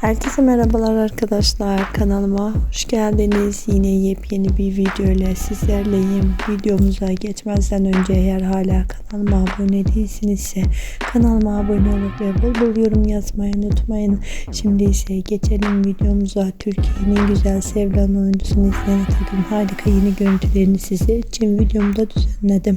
Herkese merhabalar arkadaşlar. Kanalıma hoş geldiniz. Yine yepyeni bir video ile sizlerleyim. Videomuza geçmezden önce eğer hala kanalıma abone değilsinizse kanalıma abone olup ve bol bol yorum yazmayı unutmayın. Şimdi ise geçelim videomuza. Türkiye'nin güzel sevilen oyuncusunu izleyen harika yeni görüntülerini sizler için videomda düzenledim